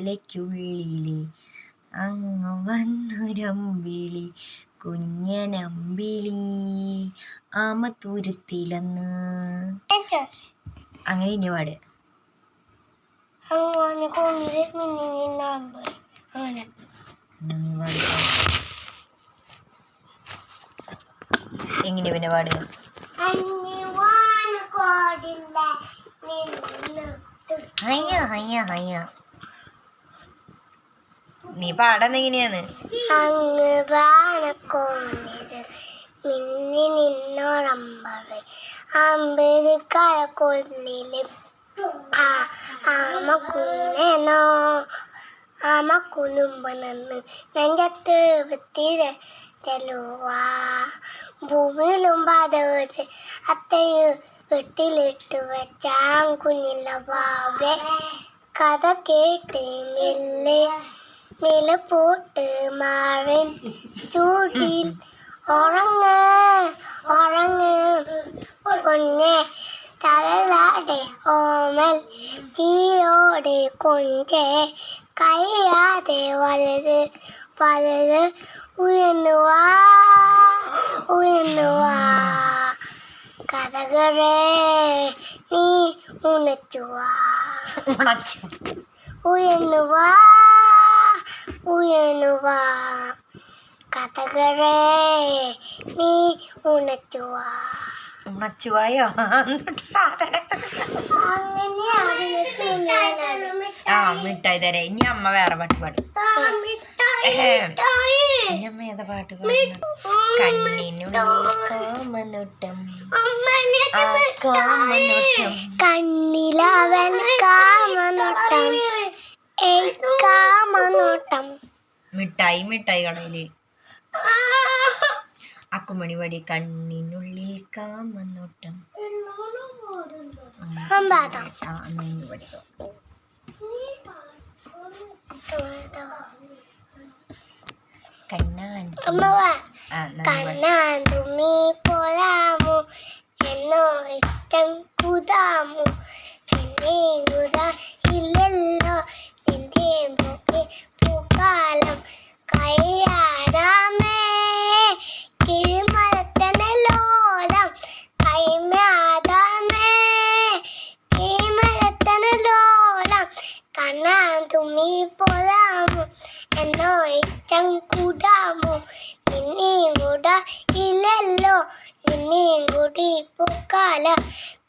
കലയ്ക്കുള്ളിലെ അങ്ങ് വന്നൊരമ്പിളി കുഞ്ഞനമ്പിളി ആമത്തുരുത്തിലന്ന് അങ്ങനെ ഇനി പാട്. അങ്ങനെ. പാട് എങ്ങനെ പിന്നെ പാടുക അയ്യോ അയ്യോ അയ്യോ നീ പാടുന്ന എങ്ങനെയാണ്? അങ്ങ് അമ്പത് കരക്കൊല്ലിൽ ആമ കുന്നേനോ? ആമ കുലുമ്പനെന്ന് നെഞ്ചത്ത് വിത്തിര ഭൂമിയിലും പാതവത് അത്തയു വെട്ടിലിട്ട് വെച്ചാൻ കുഞ്ഞില്ല ബാബേ കഥ കേട്ട് മെല്ലെ மேல போட்டு மாவேன் சூட்டில் உறங்க உறங்க. கொன்னே தலலாடே ஓமல். தீயோடு கொஞ்சே. கையாதே வலது வலது. உயர்ந்து வா உயர்ந்து வா கதகரே நீ உணர்த்துவா. உணர்ச்சி. വാ ഉയർന്നു വാ കഥകളെ നീ ഉണച്ചു വാ ഉണച്ചുവായോ എന്നിട്ട് സാധനം? ആ മിഠായി തരാം. ഇനി അമ്മ വേറെ പാട്ട് പാടും. ഇനി അമ്മ ഏതാ പാട്ട് പാടുന്നത്? കണ്ണിനുള്ളിൽ കാമനോട്ടം. കാമനോട്ടം. കണ്ണിലവൻ കാമനോട്ടം. മിഠായി മിഠായി കടയിൽ. അക്കുമണി വടി കണ്ണിനുള്ളിൽ കാമന്നോട്ടം പഠിക്കാം കണ്ണാൻ അമ്മ വാ. ആ നിന്നെയും കൂടി പൂക്കാല.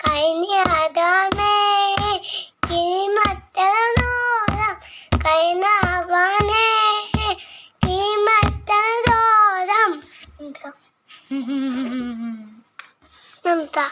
കഴിഞ്ഞാതാമേ കൈനാവാനേ കിളിമത്തനോളം എന്താ? എന്താ?